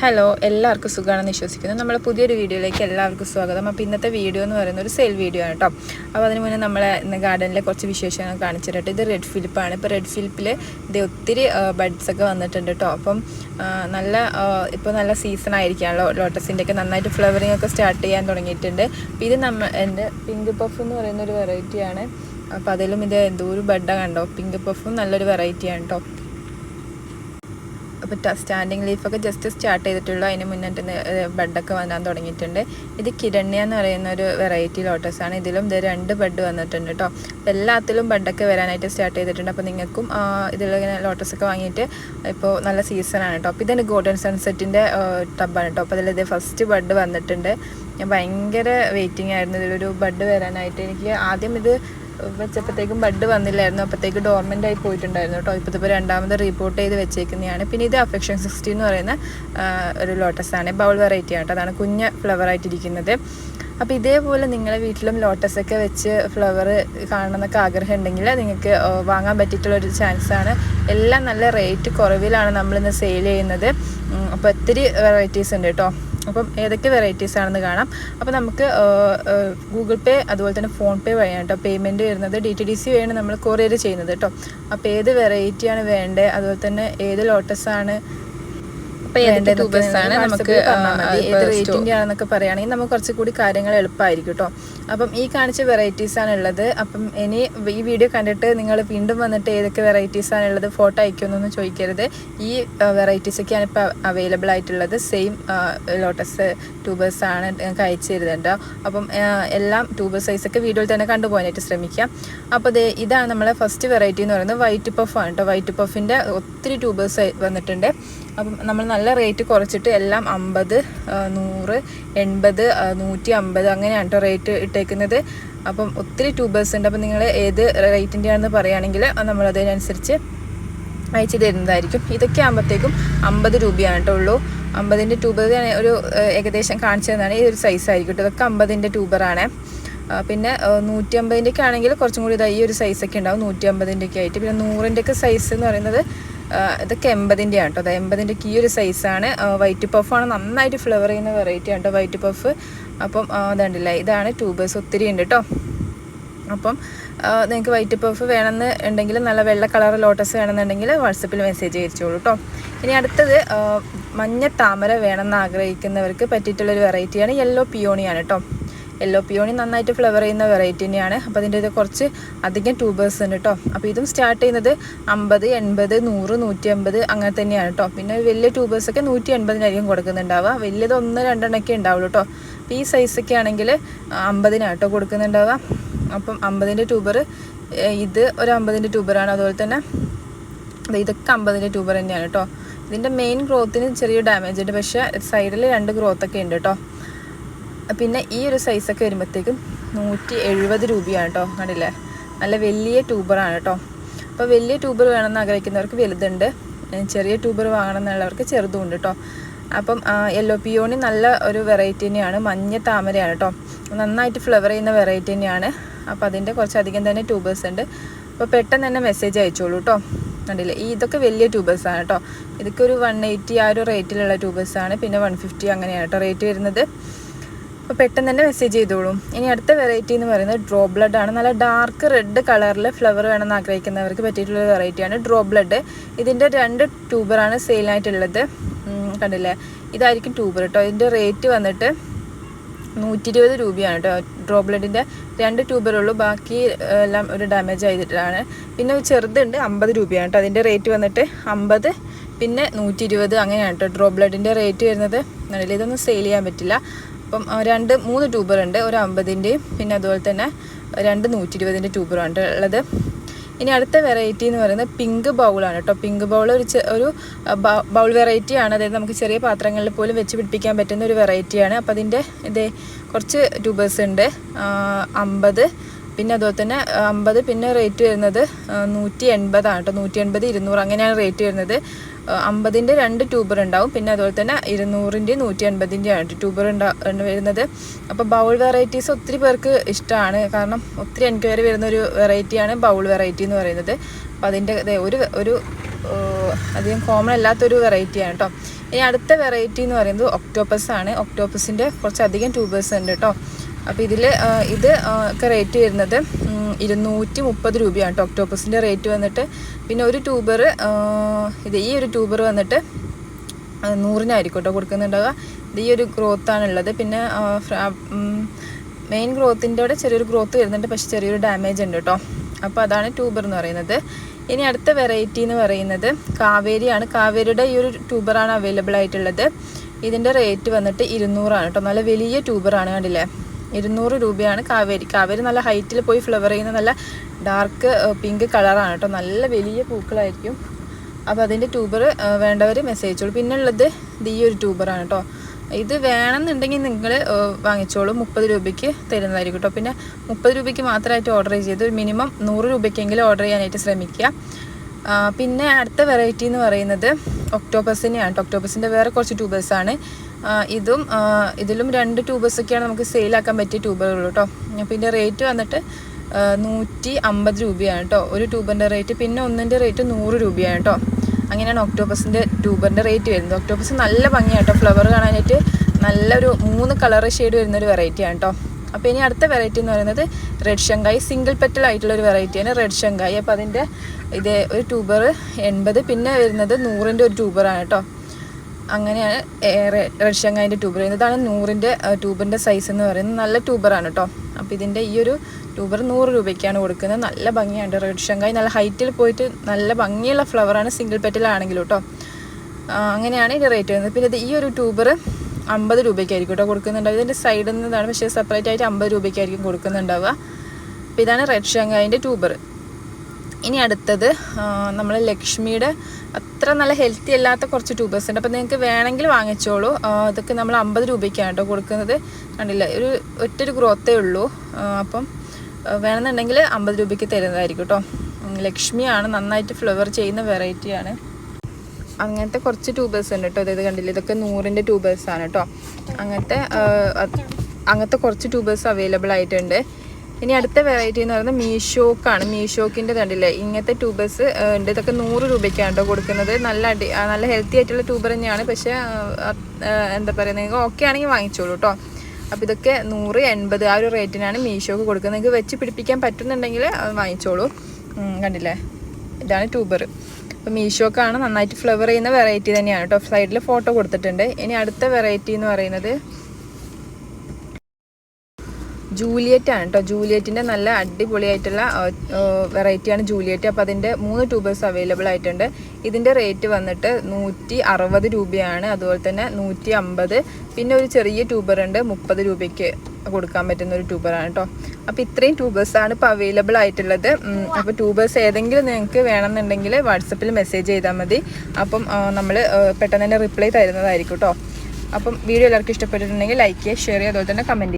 Hello എല്ലാവർക്കും സുഖമാണെന്ന് വിശ്വസിക്കുന്നു. നമ്മളെ പുതിയൊരു വീഡിയോയിലേക്ക് എല്ലാവർക്കും സ്വാഗതം. അപ്പോൾ ഇന്നത്തെ വീഡിയോ എന്ന് പറയുന്നത് ഒരു സെയിൽ വീഡിയോ ആണ് കേട്ടോ അപ്പോൾ അതിന് മുന്നേ നമ്മളെ ഇന്ന് ഗാർഡനിലെ കുറച്ച് വിശേഷങ്ങൾ കാണിച്ചിട്ട് ഇത് റെഡ് ഫിലിപ്പാണ് ഇപ്പോൾ റെഡ് ഫിലിപ്പിൽ ഇത് ഒത്തിരി ബഡ്സ് ഒക്കെ വന്നിട്ടുണ്ട് കേട്ടോ അപ്പം നല്ല ഇപ്പോൾ നല്ല സീസൺ ആയിരിക്കാണല്ലോ. ലോട്ടസിന്റെ ഒക്കെ നന്നായിട്ട് ഫ്ലവറിങ് ഒക്കെ സ്റ്റാർട്ട് ചെയ്യാൻ തുടങ്ങിയിട്ടുണ്ട്. അപ്പോൾ ഇത് നമ്മൾ എന്റെ പിങ്ക് പഫ് എന്ന് പറയുന്ന ഒരു വെറൈറ്റിയാണ് അപ്പോൾ അതിലും ഇത് എന്തോ ഒരു ബഡ്ഡ കണ്ടോ? പിങ്ക് പഫും നല്ലൊരു വെറൈറ്റിയാണ് കേട്ടോ അപ്പോൾ സ്റ്റാൻഡിങ് ലീഫൊക്കെ ജസ്റ്റ് സ്റ്റാർട്ട് ചെയ്തിട്ടുള്ളൂ. അതിന് മുന്നിട്ട് ബഡൊക്കെ വരാൻ തുടങ്ങിയിട്ടുണ്ട്. ഇത് കിരണ്യ എന്ന് പറയുന്ന ഒരു വെറൈറ്റി ലോട്ടസ് ആണ്. ഇതിലും ഇത് രണ്ട് ബഡ് വന്നിട്ടുണ്ട് കേട്ടോ അപ്പോൾ എല്ലാത്തിലും ബഡൊക്കെ വരാനായിട്ട് സ്റ്റാർട്ട് ചെയ്തിട്ടുണ്ട്. അപ്പോൾ നിങ്ങൾക്കും ഇതിലിങ്ങനെ ലോട്ടസ് ഒക്കെ വാങ്ങിയിട്ട് ഇപ്പോൾ നല്ല സീസണാണ് കേട്ടോ അപ്പോൾ ഇതാണ് ഗോൾഡൻ സൺസെറ്റിന്റെ ടബാണ് കേട്ടോ അപ്പോൾ അതിലിത് ഫസ്റ്റ് ബഡ് വന്നിട്ടുണ്ട്. ഞാൻ ഭയങ്കര വെയിറ്റിംഗ് ആയിരുന്നു ഇതിലൊരു ബഡ് വരാനായിട്ട്. എനിക്ക് ആദ്യം ഇത് വെച്ചപ്പോഴത്തേക്കും ബഡ് വന്നില്ലായിരുന്നു. അപ്പോഴത്തേക്ക് ഡോർമെന്റ് ആയി പോയിട്ടുണ്ടായിരുന്നു കേട്ടോ. ഇപ്പോൾ ഇപ്പോൾ രണ്ടാമത് റിപ്പോർട്ട് ചെയ്ത് വെച്ചേക്കുന്നതാണ്. പിന്നെ ഇത് അഫെക്ഷൻ സിക്സ്റ്റി എന്ന് പറയുന്ന ഒരു ലോട്ടസ് ആണ്. ബൗൾ വെറൈറ്റി ആണ് അതാണ് കുഞ്ഞ് ഫ്ലവർ ആയിട്ടിരിക്കുന്നത്. അപ്പോൾ ഇതേപോലെ നിങ്ങളെ വീട്ടിലും ലോട്ടസൊക്കെ വെച്ച് ഫ്ലവർ കാണണമെന്നൊക്കെ ആഗ്രഹം ഉണ്ടെങ്കിൽ നിങ്ങൾക്ക് വാങ്ങാൻ പറ്റിയിട്ടുള്ളൊരു ചാൻസാണ് എല്ലാം നല്ല റേറ്റ് കുറവിലാണ് നമ്മളിന്ന് സെയിൽ ചെയ്യുന്നത്. അപ്പോൾ ഒത്തിരി വെറൈറ്റീസ് ഉണ്ട് കേട്ടോ. അപ്പം ഏതൊക്കെ വെറൈറ്റീസ് ആണെന്ന് കാണാം. അപ്പോൾ നമുക്ക് ഗൂഗിൾ പേ അതുപോലെ തന്നെ ഫോൺ പേ വഴിയാണ് കേട്ടോ പേയ്മെന്റ് വരുന്നത്. ഡി ടി ഡി സി വഴിയാണ് നമ്മൾ കൊറിയർ ചെയ്യുന്നത് കേട്ടോ. അപ്പോൾ ഏത് വെറൈറ്റിയാണ് വേണ്ടത്? അതുപോലെ തന്നെ ഏത് ലോട്ടസ് ആണ് അപ്പോൾ ഏതൊക്കെ ആണ് നമുക്ക് ഏത് റേറ്റിന്റെ ആണെന്നൊക്കെ പറയുകയാണെങ്കിൽ നമുക്ക് കുറച്ച് കൂടി കാര്യങ്ങൾ എളുപ്പമായിരിക്കും കേട്ടോ അപ്പം ഈ കാണിച്ച വെറൈറ്റീസ് ആണ് ഉള്ളത്. അപ്പം ഇനി ഈ വീഡിയോ കണ്ടിട്ട് നിങ്ങൾ വീണ്ടും വന്നിട്ട് ഏതൊക്കെ വെറൈറ്റീസ് ആണ് ഉള്ളത് ഫോട്ടോ അയക്കുമെന്നൊന്നും ചോദിക്കരുത്. ഈ വെറൈറ്റീസ് ഒക്കെയാണ് ഇപ്പോൾ അവൈലബിൾ ആയിട്ടുള്ളത്. സെയിം ലോട്ടസ് ട്യൂബേഴ്സ് ആണ് ഞങ്ങൾക്ക് അയച്ചു തരുന്നുണ്ട് അപ്പം എല്ലാം എല്ലാം ട്യൂബർ ഒക്കെ വീഡിയോയിൽ തന്നെ കണ്ടുപോകാനായിട്ട് ശ്രമിക്കാം. അപ്പോൾ ദേ ഇതാണ് നമ്മളെ ഫസ്റ്റ് വെറൈറ്റി എന്ന് പറയുന്നത് വൈറ്റ് പഫ് ആണ് കേട്ടോ വൈറ്റ് പഫിന്റെ ഒത്തിരി ട്യൂബേഴ്സ് വന്നിട്ടുണ്ട്. അപ്പം നമ്മൾ നല്ല റേറ്റ് കുറച്ചിട്ട് എല്ലാം അമ്പത് നൂറ് എൺപത് നൂറ്റി അമ്പത് അങ്ങനെയാണ് കേട്ടോ റേറ്റ് ഇട്ടേക്കുന്നത്. അപ്പം ഒത്തിരി ട്യൂബേഴ്സ് ഉണ്ട്. അപ്പം നിങ്ങൾ ഏത് റേറ്റിന്റെ ആണെന്ന് പറയുകയാണെങ്കിൽ നമ്മൾ അതിനനുസരിച്ച് അയച്ചു തരുന്നതായിരിക്കും. ഇതൊക്കെ ആകുമ്പോഴത്തേക്കും അമ്പത് രൂപയാണ് കേട്ടോ ഉള്ളൂ. അമ്പതിന്റെ ട്യൂബർ ഒരു ഏകദേശം കാണിച്ചു തന്നാണ്. ഈ ഒരു സൈസ് ആയിരിക്കും കേട്ടോ ഇതൊക്കെ അമ്പതിന്റെ ട്യൂബറാണ് പിന്നെ നൂറ്റി അമ്പതിന്റെ ഒക്കെ ആണെങ്കിൽ കുറച്ചും കൂടി ഇതായി ഒരു സൈസൊക്കെ ഉണ്ടാവും. നൂറ്റി അമ്പതിന്റെ ഒക്കെ ആയിട്ട്. പിന്നെ നൂറിന്റെ ഒക്കെ സൈസ് എന്ന് പറയുന്നത് ഇതൊക്കെ എൺപതിന്റെ ആണ് കേട്ടോ അത് എൺപതിന്റെ ഈ ഒരു സൈസാണ് വൈറ്റ് പഫാണ് നന്നായിട്ട് ഫ്ലവർ ചെയ്യുന്ന വെറൈറ്റി ആണ് കേട്ടോ വൈറ്റ് പഫ് അപ്പം അതുണ്ടല്ലേ ഇതാണ് ട്യൂബേഴ്സ് ഒത്തിരി ഉണ്ട് കേട്ടോ അപ്പം നിങ്ങൾക്ക് വൈറ്റ് പഫ് വേണമെന്ന് ഉണ്ടെങ്കിൽ നല്ല വെള്ള കളർ ലോട്ടസ് വേണമെന്നുണ്ടെങ്കിൽ വാട്സപ്പിൽ മെസ്സേജ് അയച്ചോളൂ കേട്ടോ ഇനി അടുത്തത് മഞ്ഞ താമര വേണമെന്ന് ആഗ്രഹിക്കുന്നവർക്ക് പറ്റിയിട്ടുള്ളൊരു വെറൈറ്റിയാണ് യെല്ലോ പിയോണിയാണ് കേട്ടോ യെല്ലോ പിയോണി നന്നായിട്ട് ഫ്ലവർ ചെയ്യുന്ന വെറൈറ്റി തന്നെയാണ്. അപ്പോൾ അതിന്റെ ഇത് കുറച്ച് അധികം ട്യൂബേഴ്സ് ഉണ്ട് കേട്ടോ അപ്പോൾ ഇതും സ്റ്റാർട്ട് ചെയ്യുന്നത് അമ്പത് എൺപത് നൂറ് നൂറ്റി അമ്പത് അങ്ങനെ തന്നെയാണ് കേട്ടോ പിന്നെ വലിയ ട്യൂബേഴ്സൊക്കെ നൂറ്റി എൺപതിനായിരിക്കും കൊടുക്കുന്നുണ്ടാവുക. വലിയത് ഒന്ന് രണ്ടെണ്ണമൊക്കെ ഉണ്ടാവുള്ളൂ കേട്ടോ അപ്പോൾ ഈ സൈസൊക്കെ ആണെങ്കിൽ അമ്പതിനാണ് കേട്ടോ കൊടുക്കുന്നുണ്ടാവുക. അപ്പം അമ്പതിന്റെ ട്യൂബർ ഇത് ഒരു അമ്പതിന്റെ ട്യൂബറാണ് അതുപോലെ തന്നെ ഇതൊക്കെ അമ്പതിന്റെ ട്യൂബർ തന്നെയാണ് കേട്ടോ ഇതിന്റെ മെയിൻ ഗ്രോത്തിന് ചെറിയ ഡാമേജ് ഉണ്ട്. പക്ഷേ സൈഡിൽ രണ്ട് ഗ്രോത്തൊക്കെ ഉണ്ട് കേട്ടോ പിന്നെ ഈ ഒരു സൈസൊക്കെ വരുമ്പോഴത്തേക്കും നൂറ്റി എഴുപത് രൂപയാണ് കേട്ടോ കണ്ടില്ലേ? നല്ല വലിയ ട്യൂബറാണ് കേട്ടോ അപ്പോൾ വലിയ ട്യൂബർ വേണമെന്ന് ആഗ്രഹിക്കുന്നവർക്ക് വലുതുണ്ട്. ചെറിയ ട്യൂബർ വാങ്ങണം എന്നുള്ളവർക്ക് ചെറുതും ഉണ്ട് കേട്ടോ അപ്പം യെല്ലോ പിയോണി നല്ല ഒരു വെറൈറ്റി തന്നെയാണ്. മഞ്ഞ താമരയാണ് കേട്ടോ നന്നായിട്ട് ഫ്ലവർ ചെയ്യുന്ന വെറൈറ്റി തന്നെയാണ്. അപ്പോൾ അതിന്റെ കുറച്ചധികം തന്നെ ട്യൂബേഴ്സ് ഉണ്ട്. അപ്പോൾ പെട്ടെന്ന് തന്നെ മെസ്സേജ് അയച്ചോളൂ കേട്ടോ കണ്ടില്ലേ? ഈ ഇതൊക്കെ വലിയ ട്യൂബേഴ്സാണ് കേട്ടോ ഇതൊക്കെ ഒരു വൺ എയ്റ്റി ആ ഒരു റേറ്റിലുള്ള ട്യൂബേഴ്സാണ് പിന്നെ വൺ ഫിഫ്റ്റി അങ്ങനെയാണ് കേട്ടോ റേറ്റ് വരുന്നത്. അപ്പോൾ പെട്ടെന്ന് തന്നെ മെസ്സേജ് ചെയ്തോളൂ. ഇനി അടുത്ത വെറൈറ്റി എന്ന് പറയുന്നത് ഡ്രോ ബ്ലഡ് ആണ്. നല്ല ഡാർക്ക് റെഡ് കളറിൽ ഫ്ലവർ വേണമെന്ന് ആഗ്രഹിക്കുന്നവർക്ക് പറ്റിയിട്ടുള്ള വെറൈറ്റിയാണ് ഡ്രോ ബ്ലഡ് ഇതിന്റെ രണ്ട് ട്യൂബറാണ് സെയിലായിട്ടുള്ളത് കണ്ടില്ലേ? ഇതായിരിക്കും ട്യൂബർ കേട്ടോ ഇതിന്റെ റേറ്റ് വന്നിട്ട് നൂറ്റി ഇരുപത് രൂപയാണ് കേട്ടോ ഡ്രോ ബ്ലഡിന്റെ രണ്ട് ട്യൂബറുള്ളൂ ബാക്കി എല്ലാം ഒരു ഡാമേജ് ചെയ്തിട്ടാണ് പിന്നെ ചെറുതുണ്ട് അമ്പത് രൂപയാണ് കേട്ടോ അതിന്റെ റേറ്റ് വന്നിട്ട് അമ്പത് പിന്നെ നൂറ്റി ഇരുപത് അങ്ങനെയാണ് കേട്ടോ ഡ്രോ ബ്ലഡിന്റെ റേറ്റ് വരുന്നത്. എന്നാലും ഇതൊന്നും സെയിൽ ചെയ്യാൻ പറ്റില്ല. അപ്പം രണ്ട് മൂന്ന് ട്യൂബർ ഉണ്ട് ഒരു അമ്പതിന്റെയും പിന്നെ അതുപോലെ തന്നെ രണ്ട് നൂറ്റി ഇരുപതിന്റെ ട്യൂബറാണ് ഉള്ളത്. ഇനി അടുത്ത വെറൈറ്റി എന്ന് പറയുന്നത് പിങ്ക് ബൗളാണ് കേട്ടോ. പിങ്ക് ബൗൾ ഒരു ഒരു ബൗൾ വെറൈറ്റി ആണ്. അതായത് നമുക്ക് ചെറിയ പാത്രങ്ങളിൽ പോലും വെച്ച് പിടിപ്പിക്കാൻ പറ്റുന്ന ഒരു വെറൈറ്റിയാണ് അപ്പോൾ അതിന്റെ ഇതേ കുറച്ച് ട്യൂബേഴ്സ് ഉണ്ട്. അമ്പത് പിന്നെ അതുപോലെ തന്നെ അമ്പത് പിന്നെ റേറ്റ് വരുന്നത് നൂറ്റി എൺപതാണ് കേട്ടോ നൂറ്റി എൺപത് ഇരുന്നൂറ് അങ്ങനെയാണ് റേറ്റ് വരുന്നത്. അമ്പതിന്റെ രണ്ട് ട്യൂബർ ഉണ്ടാവും. പിന്നെ അതുപോലെ തന്നെ ഇരുന്നൂറിന്റെ നൂറ്റി എൺപതിന്റെയാണ് ട്യൂബർ ഉണ്ടാ വരുന്നത്. അപ്പോൾ ബൗൾ വെറൈറ്റീസ് ഒത്തിരി പേർക്ക് ഇഷ്ടമാണ്. കാരണം ഒത്തിരി എൻക്വയറി വരുന്ന ഒരു വെറൈറ്റിയാണ് ബൗൾ വെറൈറ്റി എന്ന് പറയുന്നത്. അപ്പോൾ അതിന്റെ ഒരു ഒരു അധികം കോമൺ അല്ലാത്തൊരു വെറൈറ്റിയാണ് കേട്ടോ ഇനി അടുത്ത വെറൈറ്റി എന്ന് പറയുന്നത് ഒക്ടോപ്പസ് ആണ്. ഒക്ടോപ്പസിന്റെ കുറച്ചധികം ട്യൂബേഴ്സ് ഉണ്ട് കേട്ടോ അപ്പോൾ ഇതിൽ ഇത് ഒക്കെ റേറ്റ് വരുന്നത് ഇരുന്നൂറ്റി മുപ്പത് രൂപയാണ് കേട്ടോ ഒക്ടോപ്പസിന്റെ റേറ്റ് വന്നിട്ട് പിന്നെ ഒരു ട്യൂബർ ഇത് ഈ ഒരു ട്യൂബർ വന്നിട്ട് നൂറിനായിരിക്കും കേട്ടോ കൊടുക്കുന്നുണ്ടാവുക. ഇത് ഈ ഒരു ഗ്രോത്താണുള്ളത് പിന്നെ മെയിൻ ഗ്രോത്തിന്റെ അവിടെ ചെറിയൊരു ഗ്രോത്ത് വരുന്നുണ്ട് പക്ഷേ ചെറിയൊരു ഡാമേജ് ഉണ്ട് കേട്ടോ അപ്പോൾ അതാണ് ട്യൂബർ എന്ന് പറയുന്നത്. ഇനി അടുത്ത വെറൈറ്റി എന്ന് പറയുന്നത് കാവേരിയാണ്. കാവേരിയുടെ ഈ ഒരു ട്യൂബറാണ് അവൈലബിൾ ആയിട്ടുള്ളത്. ഇതിന്റെ റേറ്റ് വന്നിട്ട് ഇരുന്നൂറാണ് കേട്ടോ നല്ല വലിയ ട്യൂബറാണ് കണ്ടില്ലേ? ഇരുന്നൂറ് രൂപയാണ് കാവേരി കാവേരി നല്ല ഹൈറ്റിൽ പോയി ഫ്ലവർ ചെയ്യുന്ന നല്ല ഡാർക്ക് പിങ്ക് കളറാണ് കേട്ടോ നല്ല വലിയ പൂക്കളായിരിക്കും. അപ്പോൾ അതിന്റെ ട്യൂബർ വേണ്ടവർ മെസ്സേജ് അയച്ചോളൂ. പിന്നെ ഉള്ളത് ഇത് ഈ ഒരു ട്യൂബറാണ് കേട്ടോ ഇത് വേണമെന്നുണ്ടെങ്കിൽ നിങ്ങൾ വാങ്ങിച്ചോളൂ. മുപ്പത് രൂപയ്ക്ക് തരുന്നതായിരിക്കും കേട്ടോ പിന്നെ മുപ്പത് രൂപയ്ക്ക് മാത്രമായിട്ട് ഓർഡർ ചെയ്ത് മിനിമം നൂറ് രൂപയ്ക്കെങ്കിലും ഓർഡർ ചെയ്യാനായിട്ട് ശ്രമിക്കുക. പിന്നെ അടുത്ത വെറൈറ്റി എന്ന് പറയുന്നത് ഒക്ടോബസിനെയാണ് ഒക്ടോബസിന്റെ വേറെ കുറച്ച് ട്യൂബേഴ്സാണ് ഇതും ഇതിലും രണ്ട് ട്യൂബേഴ്സൊക്കെയാണ് നമുക്ക് സെയിലാക്കാൻ പറ്റിയ ട്യൂബറുള്ളൂ കേട്ടോ അപ്പോൾ ഇതിന്റെ റേറ്റ് വന്നിട്ട് നൂറ്റി അമ്പത് രൂപയാണ് കേട്ടോ ഒരു ട്യൂബറിന്റെ റേറ്റ് പിന്നെ ഒന്നിന്റെ റേറ്റ് നൂറ് രൂപയാണ് കേട്ടോ അങ്ങനെയാണ് ഒക്ടോബസിന്റെ ട്യൂബറിന്റെ റേറ്റ് വരുന്നത്. ഒക്ടോബസ് നല്ല ഭംഗിയാണ് കേട്ടോ ഫ്ലവർ കാണാനായിട്ട് നല്ലൊരു മൂന്ന് കളർ ഷെയ്ഡ് വരുന്നൊരു വെറൈറ്റിയാണ് കേട്ടോ അപ്പോൾ ഇനി അടുത്ത വെറൈറ്റി എന്ന് പറയുന്നത് റെഡ് ഷങ്കായി സിംഗിൾ പെറ്റൽ ആയിട്ടുള്ള ഒരു വെറൈറ്റിയാണ് റെഡ് ഷങ്കായി അപ്പോൾ അതിന്റെ ഇത് ഒരു ട്യൂബർ എൺപത് പിന്നെ വരുന്നത് നൂറിന്റെ ഒരു ട്യൂബറാണ് കേട്ടോ. അങ്ങനെയാണ് റെഡ് ഷങ്കായിന്റെ ട്യൂബർ ഇതാണ് നൂറിന്റെ ട്യൂബിന്റെ സൈസ് എന്ന് പറയുന്നത്. നല്ല ട്യൂബറാണ് കേട്ടോ. അപ്പോൾ ഇതിന്റെ ഈ ഒരു ട്യൂബർ നൂറ് രൂപയ്ക്കാണ് കൊടുക്കുന്നത്. നല്ല ഭംഗിയാണ് റെഡ് ഷങ്കായി നല്ല ഹൈറ്റിൽ പോയിട്ട് നല്ല ഭംഗിയുള്ള ഫ്ലവറാണ് സിംഗിൾ പെറ്റിലാണെങ്കിലും കേട്ടോ. അങ്ങനെയാണ് ഇതിന്റെ റേറ്റ് വരുന്നത്. പിന്നെ ഇത് ഈ ഒരു ട്യൂബർ അമ്പത് രൂപയ്ക്കായിരിക്കും കേട്ടോ കൊടുക്കുന്നുണ്ടാവുക. ഇതിന്റെ സൈഡിൽ നിന്നാണ് പക്ഷേ സെപ്പറേറ്റ് ആയിട്ട് അമ്പത് രൂപയ്ക്കായിരിക്കും കൊടുക്കുന്നുണ്ടാവുക. അപ്പോൾ ഇതാണ് റെഡ് ഷങ്കായിന്റെ ട്യൂബർ. ഇനി അടുത്തത് നമ്മൾ ലക്ഷ്മിയുടെ അത്ര നല്ല ഹെൽത്തി അല്ലാത്ത കുറച്ച് ട്യൂബേഴ്സ് ഉണ്ട്. അപ്പോൾ നിങ്ങൾക്ക് വേണമെങ്കിൽ വാങ്ങിച്ചോളൂ. ഇതൊക്കെ നമ്മൾ അമ്പത് രൂപയ്ക്കാണ് കേട്ടോ കൊടുക്കുന്നത്. കണ്ടില്ല ഒരു ഒറ്റൊരു ഗ്രോത്തേ ഉള്ളൂ. അപ്പം വേണമെന്നുണ്ടെങ്കിൽ അമ്പത് രൂപയ്ക്ക് തരുന്നതായിരിക്കും കേട്ടോ. ലക്ഷ്മിയാണ് നന്നായിട്ട് ഫ്ലവർ ചെയ്യുന്ന വെറൈറ്റിയാണ് അങ്ങനത്തെ കുറച്ച് ട്യൂബേഴ്സ് ഉണ്ട് കേട്ടോ. അതായത് കണ്ടില്ല ഇതൊക്കെ നൂറിന്റെ ട്യൂബേഴ്സാണ് കേട്ടോ. അങ്ങനത്തെ അങ്ങനത്തെ കുറച്ച് ട്യൂബേഴ്സ് അവൈലബിൾ ആയിട്ടുണ്ട്. ഇനി അടുത്ത വെറൈറ്റി എന്ന് പറയുന്നത് മീഷോക്കാണ് മീഷോക്കിന്റെ കണ്ടില്ലേ? ഇങ്ങനത്തെ ട്യൂബേഴ്സ് ഉണ്ട്. ഇതൊക്കെ നൂറ് രൂപയ്ക്കാണ് കേട്ടോ കൊടുക്കുന്നത്. നല്ല അടി നല്ല ഹെൽത്തി ആയിട്ടുള്ള ട്യൂബർ തന്നെയാണ്. പക്ഷേ എന്താ പറയുക നിങ്ങൾക്ക് ഓക്കെ ആണെങ്കിൽ വാങ്ങിച്ചോളൂ കേട്ടോ അപ്പോൾ ഇതൊക്കെ നൂറ് എൺപത് ആ ഒരു റേറ്റിനാണ് മീഷോക്ക് കൊടുക്കുന്നത്. നിങ്ങൾക്ക് വെച്ച് പിടിപ്പിക്കാൻ പറ്റുന്നുണ്ടെങ്കിൽ വാങ്ങിച്ചോളൂ. കണ്ടില്ലേ? ഇതാണ് ട്യൂബർ അപ്പോൾ മീഷോക്കാണ് നന്നായിട്ട് ഫ്ലവർ ചെയ്യുന്ന വെറൈറ്റി തന്നെയാണ് കേട്ടോ സൈഡിൽ ഫോട്ടോ കൊടുത്തിട്ടുണ്ട്. ഇനി അടുത്ത വെറൈറ്റി എന്ന് പറയുന്നത് ജൂലിയറ്റ് ആണ് കേട്ടോ. ജൂലിയറ്റിന്റെ നല്ല അടിപൊളിയായിട്ടുള്ള വെറൈറ്റിയാണ് ജൂലിയറ്റ്. അപ്പോൾ അതിന്റെ മൂന്ന് ട്യൂബേഴ്സ് അവൈലബിൾ ആയിട്ടുണ്ട്. ഇതിന്റെ റേറ്റ് വന്നിട്ട് നൂറ്റി അറുപത് രൂപയാണ്. അതുപോലെ തന്നെ നൂറ്റി അമ്പത് പിന്നെ ഒരു ചെറിയ ട്യൂബർ ഉണ്ട്. മുപ്പത് രൂപയ്ക്ക് കൊടുക്കാൻ പറ്റുന്ന ഒരു ട്യൂബറാണ് കേട്ടോ. അപ്പോൾ ഇത്രയും ട്യൂബേഴ്സാണ് ഇപ്പോൾ അവൈലബിൾ ആയിട്ടുള്ളത്. അപ്പോൾ ട്യൂബേഴ്സ് ഏതെങ്കിലും നിങ്ങൾക്ക് വേണമെന്നുണ്ടെങ്കിൽ വാട്സപ്പിൽ മെസ്സേജ് ചെയ്താൽ മതി. അപ്പം നമ്മൾ പെട്ടെന്ന് തന്നെ റിപ്ലൈ തരുന്നതായിരിക്കും കേട്ടോ. അപ്പം വീഡിയോ എല്ലാവർക്കും ഇഷ്ടപ്പെട്ടിട്ടുണ്ടെങ്കിൽ ലൈക്ക് ചെയ്യുക ഷെയർ ചെയ്യുക അതുപോലെ തന്നെ കമന്റ്